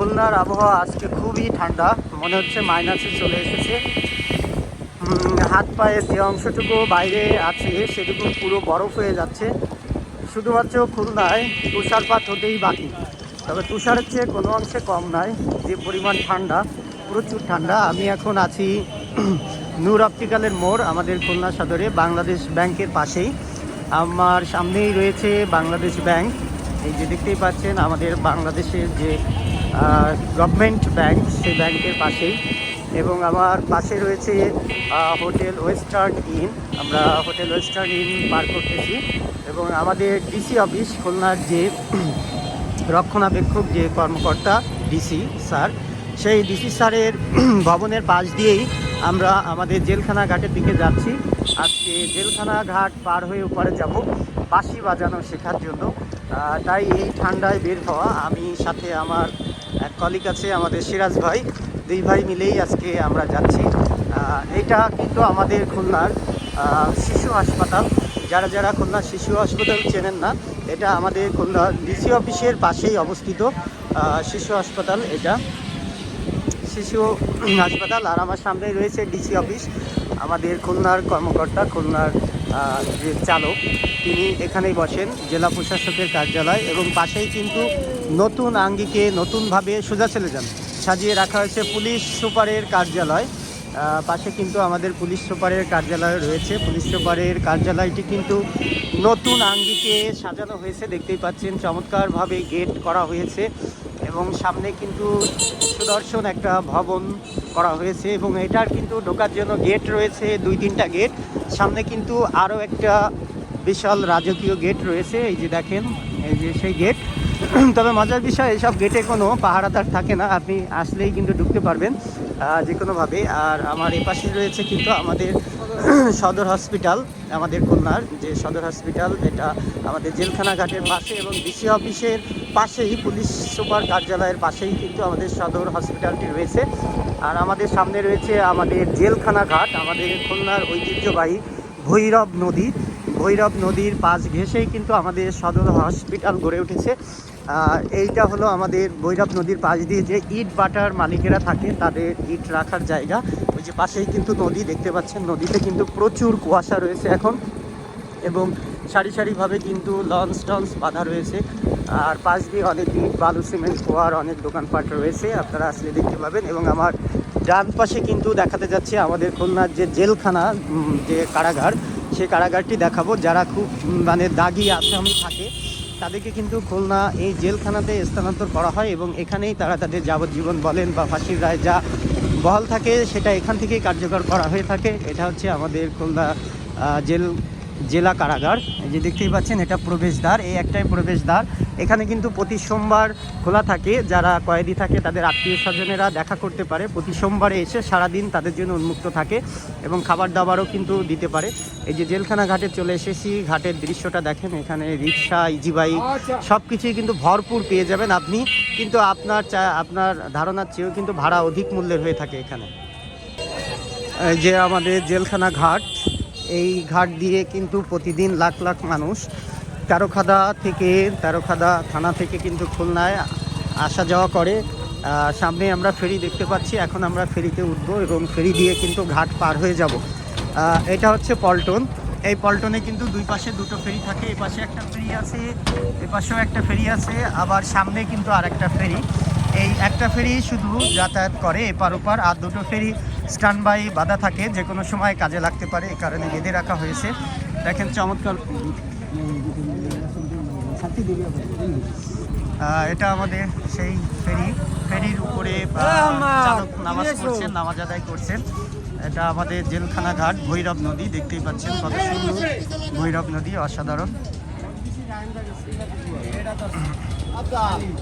খুলনার আবহাওয়া আজকে খুবই ঠান্ডা। মনে হচ্ছে মাইনাসে চলে এসেছে। হাত পায়ের যে অংশটুকু বাইরে আছে, সেটুকু পুরো বরফ হয়ে যাচ্ছে। শুধুমাত্র খুলনায় তুষারপাত হতেই বাকি। তবে তুষারের চেয়ে কোনো অংশে কম নয়, যে পরিমাণ ঠান্ডা, প্রচুর ঠান্ডা। আমি এখন আছি নূর অপটিক্যালের মোড়, আমাদের খুলনা সদরে, বাংলাদেশ ব্যাংকের পাশেই। আমার সামনেই রয়েছে বাংলাদেশ ব্যাংক। এই যে দেখতেই পাচ্ছেন, আমাদের বাংলাদেশের যে গভর্নমেন্ট ব্যাংক সেই ব্যাংকের পাশেই। এবং আমার পাশে রয়েছে হোটেল ওয়েস্টার্ন ইন। আমরা হোটেল ওয়েস্টার্ন ইন পার করতেছি। এবং আমাদের ডিসি অফিস খুলনার যে রক্ষণাবেক্ষক যে কর্মকর্তা ডিসি স্যার, সেই ডিসি স্যারের ভবনের পাশ দিয়েই আমরা আমাদের জেলখানা ঘাটের দিকে যাচ্ছি। আজকে জেলখানা ঘাট পার হয়ে উপরে যাব, বাঁশি বাজানো শেখার জন্য। তাই এই ঠান্ডায় বের হওয়া, আমি সাথে আমার এক কলিক আছে আমাদের সিরাজ ভাই। দুই ভাই মিলেই আজকে আমরা যাচ্ছি। এটা কিন্তু আমাদের খুলনার শিশু হাসপাতাল। যারা যারা খুলনা শিশু হাসপাতাল চেনেন না, এটা আমাদের খুলনা ডিসি অফিসের পাশেই অবস্থিত শিশু হাসপাতাল এটা। শিশু হাসপাতাল আর আমার সামনেই রয়েছে ডিসি অফিস, আমাদের খুলনার কর্মকর্তা, খুলনার যে চালক। তিনি এখানেই বসেন, জেলা প্রশাসকের কার্যালয় এবং পাশেই কিন্তু নতুন আঙ্গিকে নতুনভাবে সোজা চলে যান। সাজিয়ে রাখা হয়েছে পুলিশ সুপারের কার্যালয়। পাশে কিন্তু আমাদের পুলিশ সুপারের কার্যালয় রয়েছে। পুলিশ সুপারের কার্যালয়টি কিন্তু নতুন আঙ্গিকে সাজানো হয়েছে, দেখতেই পাচ্ছেন। চমৎকারভাবে গেট করা হয়েছে এবং সামনে কিন্তু সুদর্শন একটা ভবন করা হয়েছে এবং এটার কিন্তু ঢোকার জন্য গেট রয়েছে, দুই তিনটা গেট। সামনে কিন্তু আরও একটা বিশাল রাজকীয় গেট রয়েছে। এই যে দেখেন, এই যে সেই গেট। তবে মজার বিষয়, এসব গেটে কোনো পাহারাদার থাকে না। আপনি আসলেই কিন্তু ঢুকতে পারবেন যে কোনোভাবে আর আমার এপাশে রয়েছে কিন্তু আমাদের সদর হসপিটাল, আমাদের খুলনার যে সদর হসপিটাল, এটা আমাদের জেলখানা ঘাটের পাশে এবং ডিসি অফিসের পাশেই, পুলিশ সুপার কার্যালয়ের পাশেই কিন্তু আমাদের সদর হসপিটালটি রয়েছে। আর আমাদের সামনে রয়েছে আমাদের জেলখানা ঘাট, আমাদের খুলনার ঐতিহ্যবাহী ভৈরব নদী। ভৈরব নদীর পাশ ঘেঁষেই কিন্তু আমাদের সদর হসপিটাল গড়ে উঠেছে। এইটা হলো আমাদের ভৈরব নদীর পাশ দিয়ে যে ইট বাটার মালিকেরা থাকে, তাদের ইট রাখার জায়গা। ওই যে পাশেই কিন্তু নদী দেখতে পাচ্ছেন, নদীতে কিন্তু প্রচুর কুয়াশা রয়েছে এখন এবং সারি সারিভাবে কিন্তু লঞ্চ টঞ্চ বাঁধা রয়েছে। আর পাশ দিয়ে অনেক ইট, বালু, সিমেন্ট, খোয়ার অনেক দোকানপাট রয়েছে, আপনারা আসলে দেখতে পাবেন। এবং আমার ডান পাশে কিন্তু দেখাতে যাচ্ছে আমাদের খুলনার যে জেলখানা যে কারাগার সেই কারাগারটি দেখাবো। যারা খুব মানে দাগি আসামি থাকে, তাদেরকে কিন্তু খুলনা এই জেলখানাতে স্থানান্তর করা হয় এবং এখানেই তারা তাদের যাবজ্জীবন বলেন বা ফাঁসির রায় যা বহাল থাকে, সেটা এখান থেকেই কার্যকর করা হয়ে থাকে। এটা হচ্ছে আমাদের খুলনা জেল জেলা কারাগার। এই যে দেখতেই পাচ্ছেন এটা প্রবেশদ্বার। এই একটাই প্রবেশদ্বার। এখানে কিন্তু প্রতি সোমবার খোলা থাকে। যারা কয়েদি থাকে তাদের আত্মীয় স্বজনেরা দেখা করতে পারে। প্রতি সোমবারে এসে সারাদিন তাদের জন্য উন্মুক্ত থাকে এবং খাবার দাবারও কিন্তু দিতে পারে। এই যে জেলখানা ঘাটে চলে এসেছি। ঘাটের দৃশ্যটা দেখেন এখানে রিক্সা ইজি বাইক সব কিছুই কিন্তু ভরপুর পেয়ে যাবেন আপনি। কিন্তু আপনার চা আপনার ধারণার চেয়েও কিন্তু ভাড়া অধিক মূল্যের হয়ে থাকে এখানে। এই যে আমাদের জেলখানা ঘাট। এই ঘাট দিয়ে কিন্তু প্রতিদিন লাখ লাখ মানুষ তেরোখাদা থেকে তেরোখাদা থানা থেকে কিন্তু খুলনায় আসা যাওয়া করে। সামনে আমরা ফেরি দেখতে পাচ্ছি, এখন আমরা ফেরিতে উঠবো এবং ফেরি দিয়ে কিন্তু ঘাট পার হয়ে যাব। এটা হচ্ছে পল্টন। এই পল্টনে কিন্তু দুই পাশে দুটো ফেরি থাকে এই পাশে একটা ফেরি আছে, এ পাশেও একটা ফেরি আছে, আবার সামনে কিন্তু আর একটা ফেরি। এই একটা ফেরি শুধু যাতায়াত করে এপার ওপার, আর দুটো ফেরি স্ট্যান্ড বাই বাধা থাকে যে কোনো সময় কাজে লাগতে পারে এই কারণে বেঁধে রাখা হয়েছে। দেখেন চমৎকার এটা আমাদের সেই ফেরি। ফেরির উপরে চালক নামাজ পড়ছেন নামাজ আদায় করছেন। এটা আমাদের জেলখানা ঘাট ভৈরব নদী দেখতেই পাচ্ছেন কত সুন্দর। ভৈরব নদী অসাধারণ।